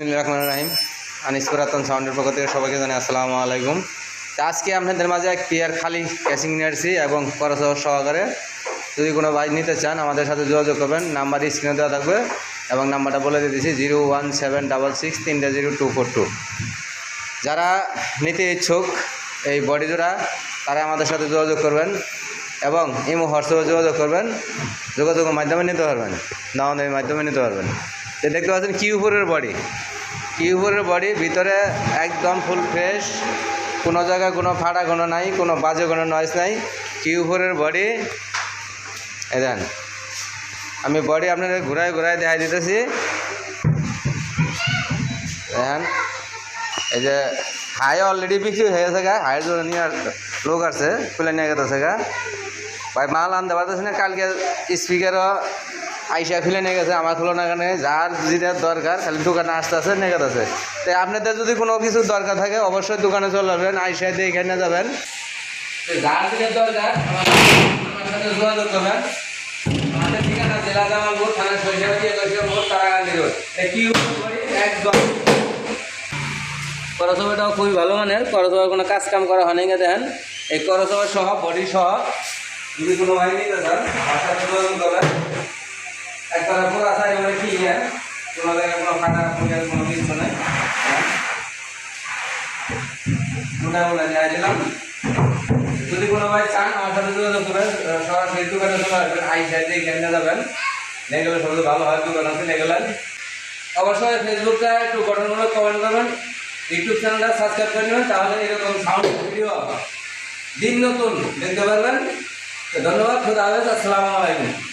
রাহিম। আনিস পুরাতন সাউন্ডের পক্ষ থেকে সবাইকে জানাই আসসালামু আলাইকুম। তো আজকে আপনাদের মাঝে এক পেয়ার খালি ক্যাশিং নিয়ে এবং খরচ সহকারে যদি কোনো বাইক নিতে চান, আমাদের সাথে যোগাযোগ করবেন। নাম্বার স্ক্রিনে দেওয়া থাকবে এবং নাম্বারটা বলে দিতেছি zero one seven double six তিনটে জিরো টু ফোর টু। যারা নিতে ইচ্ছুক এই বডি জোড়া, তারা আমাদের সাথে যোগাযোগ করবেন এবং ইমো, হোয়াটসঅ্যাপে যোগাযোগ করবেন। যোগাযোগের মাধ্যমে নিতে পারবেন। দামের মাধ্যমে নিতে পারবেন। দেখতে পাচ্ছেন কিউফোরের বডি। কিউফোরের বডি, ভিতরে একদম ফুল ফ্রেশ কোনো জায়গায় কোনো ফাটা কোনো নাই, কোনো বাজে কোনো নয়েস নাই। কিউফোরের বডি। এ দেন, আমি বডি আপনাদের ঘুরায় ঘুরায় দেখাই দিতেছি। দেখেন, এই যে হাই অলরেডি বিক্রি হয়ে গেছে গা হাইয়ের জন্য নিয়ে লোক আছে খুলে নিয়ে গেছে গা। ভাই, মাল আনতে পারতেছি না, কালকে স্পিকারও আইসা খুলে নিয়ে গেছে, আমার খুলো না যার যেটা দরকার, খালি দোকানে আসতে আসে নিয়ে গেছে তো আপনাদের যদি কোনো কিছু দরকার থাকে, অবশ্যই দোকানে চলে যাবেন আইসা দিয়ে এখানে যাবেন। যার যেটা দরকার, আমার যোগাযোগ করবেন। একদম। করসভাটাও খুবই ভালো মানের। করসভার কোনো কাজ কাম করা হয়নি দেখেন। এই করসভা সহ বডি সহ যদি কোনো চান আমার করবেন। একবার পুরো আসা এবারে কি কোনো জায়গায় কোনো ফাটা ফুটার কোনো কিছু নেই। হ্যাঁ। মোটামুটি জানাই দিলাম। যদি কোনো ভাই চান, আমার সাথে যোগাযোগ করবেন। সরাসরি দোকানে চলে আসবেন আই সাইডে এখানে যাবেন। নিয়ে গেলে সবচেয়ে ভালো হয়, দোকান আছে নিয়ে গেলেন অবশ্যই ফেসবুকটা একটু গঠনমূলক কমেন্ট করবেন। ইউটিউব চ্যানেলটা সাবস্ক্রাইব করে নেবেন, তাহলে এরকম সাউন্ড ভিডিও দিন নতুন, দেখতে পারবেন। ধন্যবাদ, খুদা হাফেজ, আসসালামু আলাইকুম।